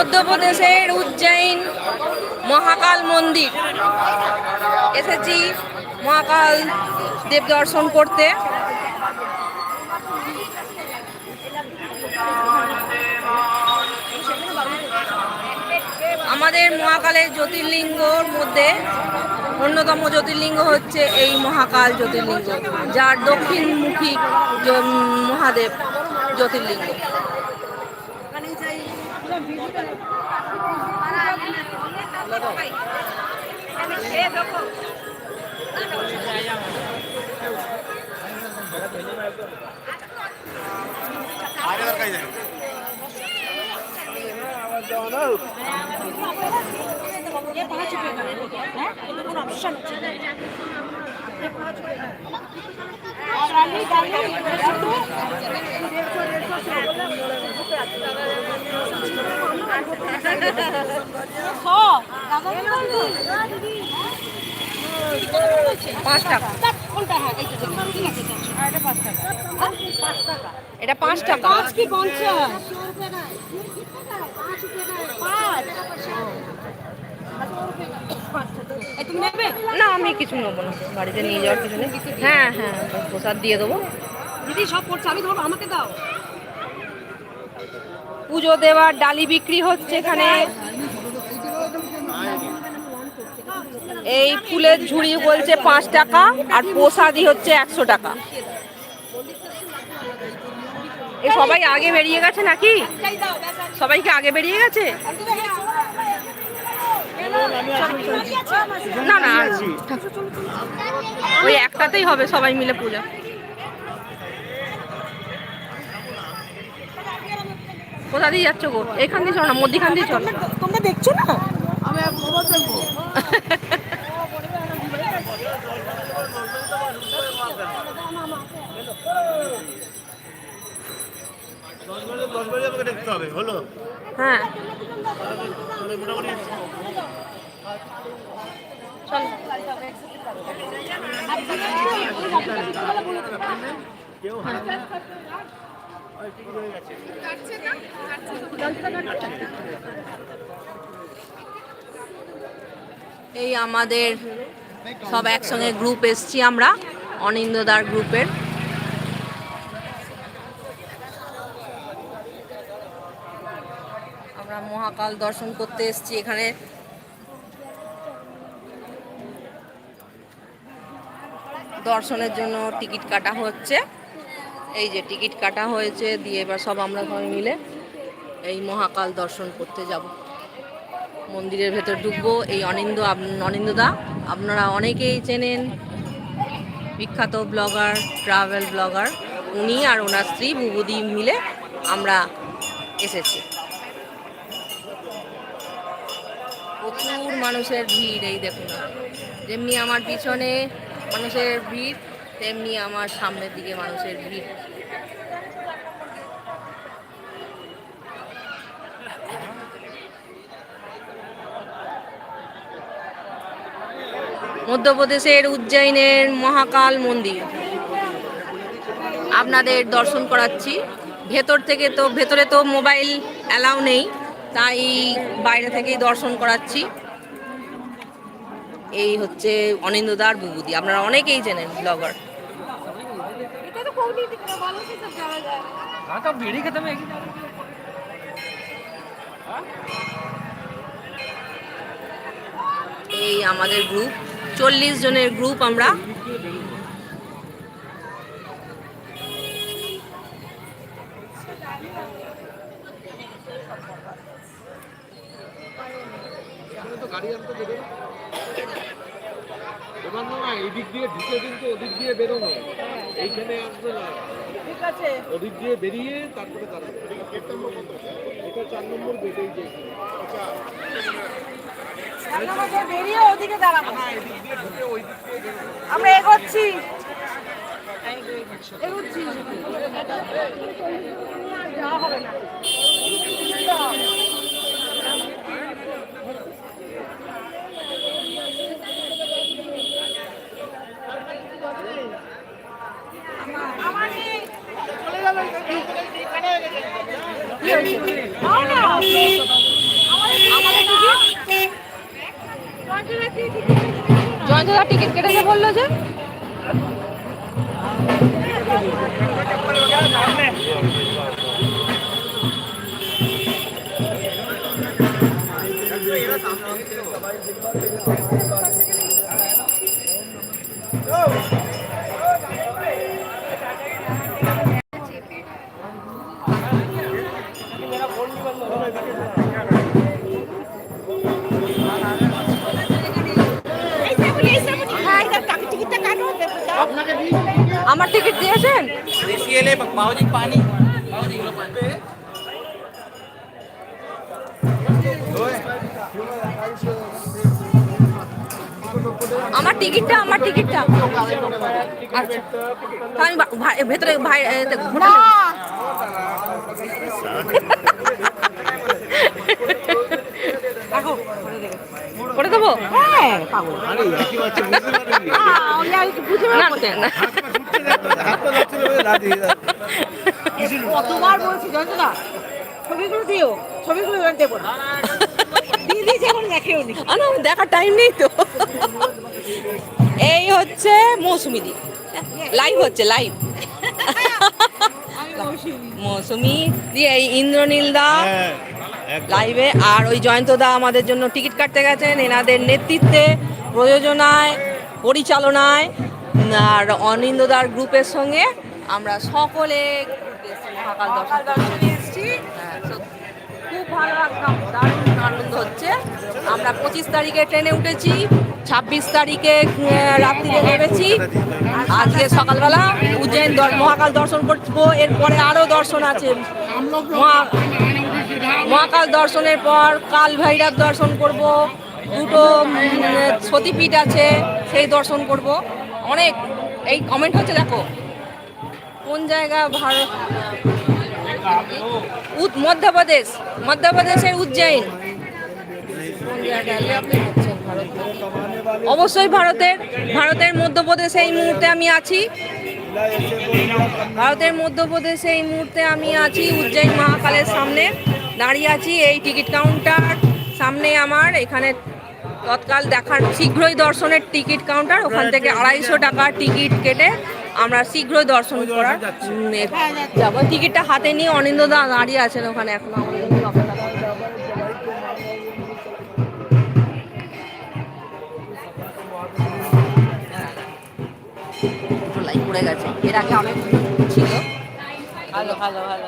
মধ্যপ্রদেশের উজ্জয়ন মহাকাল মন্দির। এসেছি মহাকাল দেব দর্শন করতে। আমাদের মহাকালের জ্যোতির্লিঙ্গর মধ্যে অন্যতম জ্যোতির্লিঙ্গ হচ্ছে এই মহাকাল জ্যোতির্লিঙ্গ, যার দক্ষিণমুখী মহাদেব জ্যোতির্লিঙ্গ। ये कहाँ छुपेगा हैं? तुम्हें कोई ऑप्शन ये कहाँ छुपेगा? डाली डाली तू डेढ़ सौ डेढ़ सौ से बोला हो পাঁচ টাকা এটা পাঁচ টাকা। পাঁচ না আমি কিছু নেব না। বাড়িতে নিয়ে যাওয়ার কিছু নেই। হ্যাঁ হ্যাঁ প্রসাদ দিয়ে দেবো। দিদি সব করছে। আমি ধরবো আমাকে দাও। পুজো দেওয়ার ডালি বিক্রি হচ্ছে এখানে। এই ফুলের ঝুড়ি বলছে পাঁচ টাকা আর প্রসাদি হচ্ছে একশো টাকা। এ সবাই আগে বেরিয়ে গেছে নাকি? সবাই কি আগে বেরিয়ে গেছে? না না ওই একটাতেই হবে সবাই মিলে পূজা। কোথা দিয়ে যাচ্ছ গো? এখান দিয়ে চল না, মধ্যিখান দিয়ে চল। তোমরা দেখছ না? হ্যাঁ। কেউ হারাবে না ওই ঠিক হয়ে গেছে এই আমাদের সব একসঙ্গে গ্রুপ এসছি আমরা অনিন্দদার গ্রুপের আমরা মহাকাল দর্শন করতে এসছি এখানে। দর্শনের জন্য টিকিট কাটা হচ্ছে। এই যে টিকিট কাটা হয়েছে, দিয়ে এবার সব আমরা সবাই মিলে এই মহাকাল দর্শন করতে যাব। মন্দিরের ভেতর ঢুকবো। এই অনিন্দ অনিন্দদা আপনারা অনেকেই চেনেন। বিখ্যাত ব্লগার ট্রাভেল ব্লগার। উনি আর ওনার স্ত্রী বুবুদি মিলে আমরা এসেছি। প্রচুর মানুষের ভিড়, এই দেখুন। যেমনি আমার পিছনে মানুষের ভিড়, তেমনি আমার সামনের দিকে মানুষের ভিড়। মধ্যপ্রদেশের উজ্জয়নের মহাকাল মন্দির। আপনাদের দর্শন করাচ্ছি। ভেতর থেকে তো ভেতরে তো মোবাইল অ্যালাউ নেই তাই বাইরে থেকেই দর্শন করাচ্ছি। এই হচ্ছে অনিন্দদার বুবুদি। আপনারা অনেকেই চেনেন ব্লগার এই আমাদের গ্রুপ চল্লিশ জনের গ্রুপ আমরা এদিক দিয়ে ঢুকে কিন্তু ওদিক দিয়ে বেরোনো। এইখানে আসবে না। ঠিক আছে। ওদিক দিয়ে বেরিয়ে তারপরে দাঁড়াবে। এটা চার নম্বর বেডেই যে। আমাকে বেরিয়ে ওদিকে দাঁড়াবো আমরা এগোচ্ছি। এগোচ্ছি। যাওয়া হবে না আমার জয়ন্তদা টিকিট কেটেছে বলল যে? আমার আমার টিকিটটা আমার টিকিটটা। আচ্ছা। আমি ভাই- ভেতরে ভাই ঘুরে করে দেবো? হ্যাঁ। পাগল না, কতবার বলছি জয়ন্তদা ছবিগুলো দিও ছবিগুলো এবার দেবো না। দিয়ে দিয়েছি এখন দেখেও নি। আরে দেখার টাইম নেই তো। এই হচ্ছে মৌসুমি দি। লাইভ হচ্ছে লাইভ মৌসুমি দিয়ে এই ইন্দ্রনীল দা। হ্যাঁ, লাইভে আর ওই জয়ন্ত দা আমাদের জন্য টিকিট কাটতে গেছেন। এনাদের নেতৃত্বে প্রযোজনায় পরিচালনায়। আর অনিন্দদার গ্রুপের সঙ্গে আমরা সকলে মহাকাল দর্শন এসেছি। খুব ভালো একদম দারুণ আনন্দ হচ্ছে। আমরা পঁচিশ তারিখে ট্রেনে উঠেছি ছাব্বিশ তারিখে উম, রাত্রিরে নেমেছি। আজকে সকালবেলা উজ্জয়ন মহাকাল দর্শন করব এরপরে আরও দর্শন আছে। মহা- মহাকাল দর্শনের পর কাল ভৈরব দর্শন করব দুটো সতীপীঠ আছে সেই দর্শন করব। অনেক এই কমেন্ট হচ্ছে দেখো। কোন জায়গা ভারত মধ্যপ্রদেশ। মধ্যপ্রদেশের উজ্জয়ন। অবশ্যই ভারতের ভারতের মধ্যপ্রদেশে এই মুহূর্তে আমি আছি। ভারতের মধ্যপ্রদেশে এই মুহূর্তে আমি আছি, উজ্জয়ন মহাকালের সামনে দাঁড়িয়ে আছি। এই টিকিট কাউন্টার সামনে আমার। এখানে তৎকাল দেখার শীঘ্রই দর্শনের টিকিট কাউন্টার। ওখান থেকে আড়াইশো টাকা টিকিট কেটে আমরা শীঘ্রই দর্শন করার যাব। টিকিটটা হাতে নিয়ে অনিন্দ দা দাঁড়িয়ে আছেন ওখানে এখন আমাদের পড়ে গেছে। এর আগে অনেক ছিল। ভালো ভালো ভালো।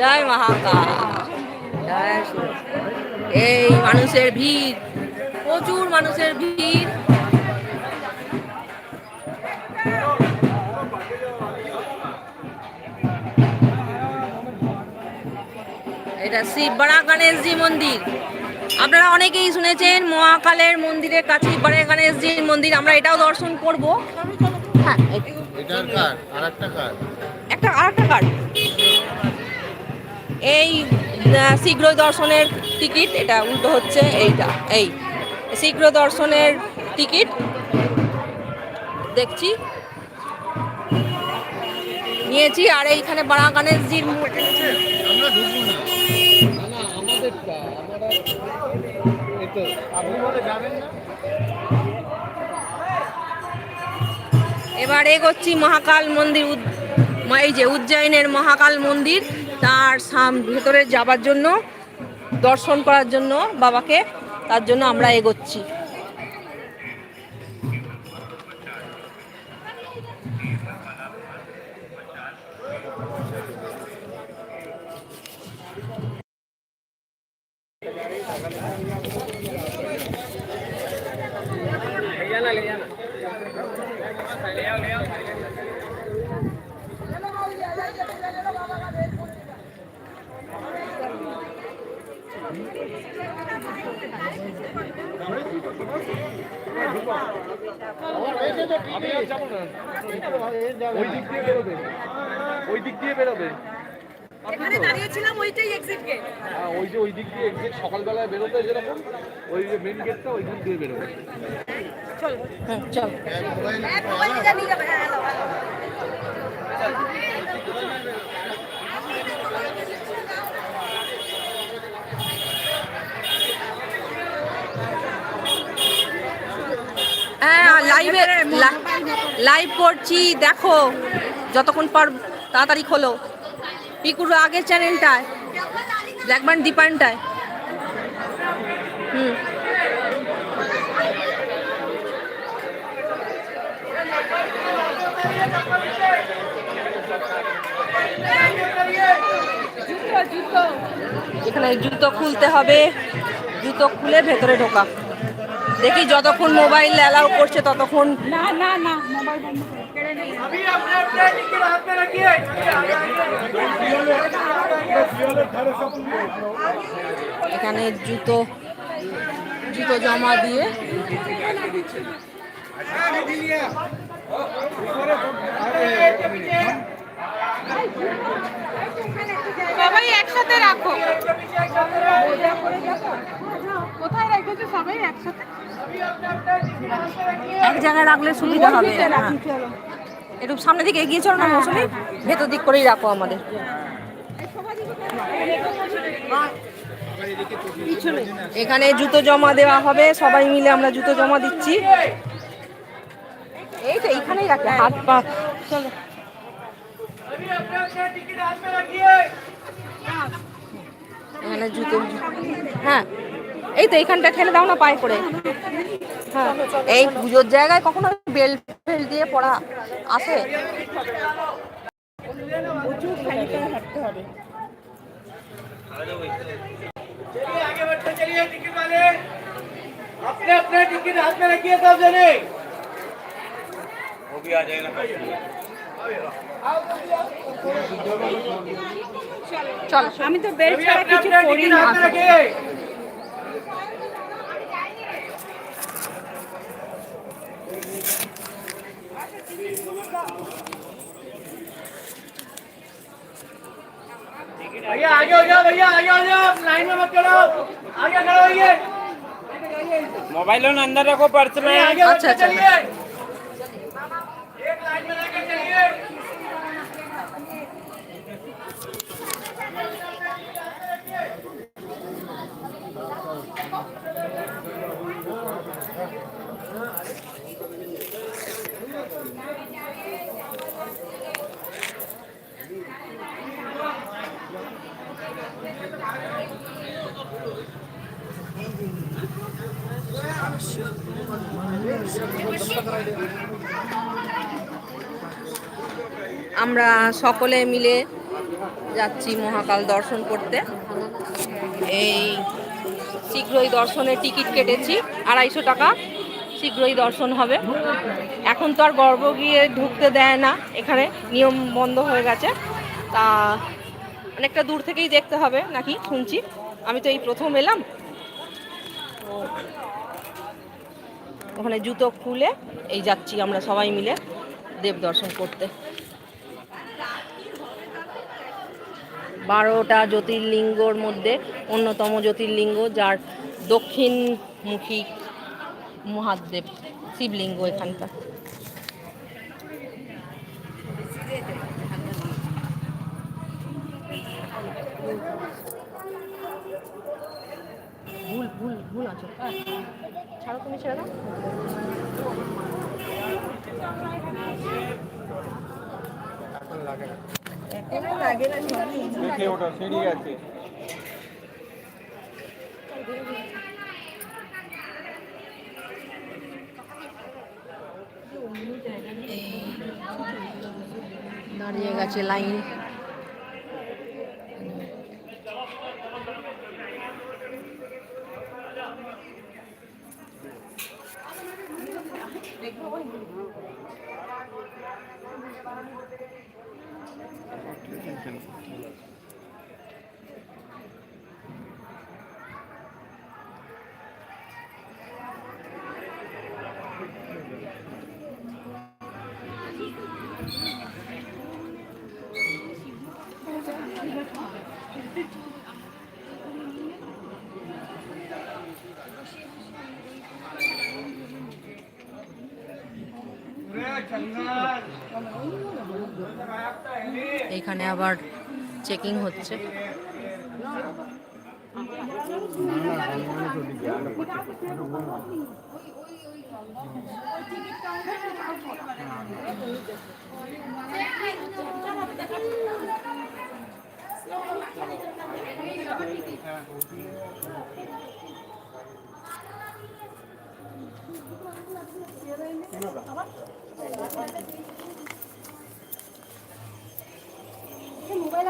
জয় মহাকাল। জয় এই মানুষের ভিড় প্রচুর মানুষের ভিড়। এটা শিববাড়া গণেশজি মন্দির। আপনারা অনেকেই শুনেছেন মহাকালের মন্দিরের কাছে বাড়ে গণেশজির মন্দির। আমরা এটাও দর্শন করব। হ্যাঁ একটা কার? একটা আর একটা কার্ড এই আহ, শীঘ্র দর্শনের টিকিট এটা উল্টো হচ্ছে এইটা এই শীঘ্র দর্শনের টিকিট। দেখছি। নিয়েছি আর এইখানে বাড়া গণেশজির এবার এগোচ্ছি মহাকাল মন্দির এই যে উজ্জয়নের মহাকাল মন্দির, তার সাম ভেতরে যাবার জন্য, দর্শন করার জন্য বাবাকে, তার জন্য আমরা এগোচ্ছি। ওই দিক দিয়ে বেরোবে ওই দিক দিয়ে বেরোবে এখানে দাঁড়িয়েছিলাম ওইটাই এক্সিট গেট হ্যাঁ ওই যে ওই দিক দিয়ে এক্সিট সকালবেলায় বেরোতে যেরকম ওই যে মেন গেটটা দিয়ে বেরোবে। চল। হ্যাঁ চল। লাইভ হ্যাঁ, করছি দেখো। যতক্ষণ পর তাড়াতাড়ি খোলো। পিকুর আগের চ্যানেলটায় ব্ল্যাক ব্যান্ড দীপানটায় হুম। এখানে জুতো খুলতে হবে। জুতো খুলে ভেতরে ঢোকা। দেখি যতক্ষণ মোবাইল অ্যালাউ করছে ততক্ষণ না না না, মোবাইল এখানে জুতো জুতো জমা দিয়ে। সবাই একসাথে রাখো। কোথায় রেখেছো সবাই একসাথে? এক জায়গায় রাখলে সুবিধা হবে। একটু সামনের দিকে এগিয়ে চলো না মৌসুমি? ভেতর দিক করেই রাখো আমাদের। এখানে জুতো জমা দেওয়া হবে সবাই মিলে আমরা জুতো জমা দিচ্ছি। এই তো এইখানেই রাখে হাত পা। চলো। এখানে জুতো হ্যাঁ। এই তো এইখানটা ঠেলে দাও না পায়ে করে। হ্যাঁ। এই পুজোর জায়গায় কখনো বেল্ট ফেল্ট দিয়ে পড়া আসে প্রচুর খালি করে হাঁটতে হবে आगे बढ़ते चलिए टिकट वाले अपने अपने टिकट हाथ में रखिए सब जने চল আমি তো বেল্ট ছাড়া अपने কিছু अपने করি टिकट না भैया आगे हो जाओ भैया आगे हो जाओ लाइन में मत खड़ो आगे खड़े भैया। मोबाइल अंदर रखो पर्स में। आगे अच्छा, अच्छा। चलिए। আমরা সকলে মিলে যাচ্ছি মহাকাল দর্শন করতে। এই শীঘ্রই দর্শনের টিকিট কেটেছি, আড়াইশো টাকা শীঘ্রই দর্শন হবে। এখন তো আর গর্ব গিয়ে ঢুকতে দেয় না, এখানে নিয়ম বন্ধ হয়ে গেছে। তা অনেকটা দূর থেকেই দেখতে হবে নাকি, শুনছি। আমি তো এই প্রথম এলাম। ওখানে জুতো খুলে এই যাচ্ছি আমরা সবাই মিলে দেব দর্শন করতে। বারোটা জ্যোতির্লিঙ্গর মধ্যে অন্যতম জ্যোতির্লিঙ্গ, যার দক্ষিণমুখী মহাদেব, শিবলিঙ্গ এখানকার। ভুল ভুল ভুল ছাড়ো তুমি, ছেড়ে দাও। দেখে ওটা সিঁড়ি আছে। দাঁড়িয়ে গেছে লাইন। 장난. এইখানে আবার চেকিং হচ্ছে।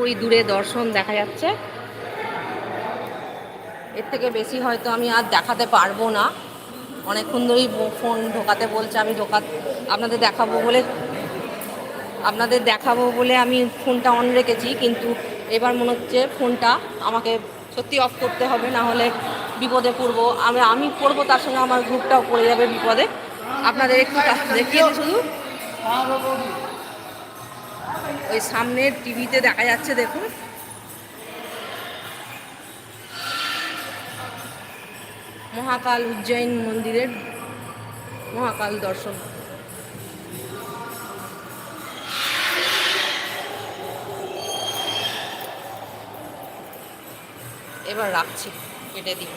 ওই দূরে দর্শন দেখা যাচ্ছে। এর থেকে বেশি হয়তো আমি আর দেখাতে পারব না। অনেকক্ষণ ধরেই ফোন ঢোকাতে বলছে, আমি ঢোকা আপনাদের দেখাবো বলে আপনাদের দেখাবো বলে আমি ফোনটা অন রেখেছি, কিন্তু এবার মনে হচ্ছে ফোনটা আমাকে সত্যি অফ করতে হবে, না হলে বিপদে পড়ব। আমি আমি পড়ব তার সঙ্গে, আমার গ্রুপটাও পড়ে যাবে বিপদে। আপনাদের একটু কা- দেখিয়ে শুধু। ওই সামনের টিভিতে দেখা যাচ্ছে, দেখুন। মহাকাল উজ্জয়ন মন্দিরের মহাকাল দর্শন। এবার রাখছি, কেটে দিই।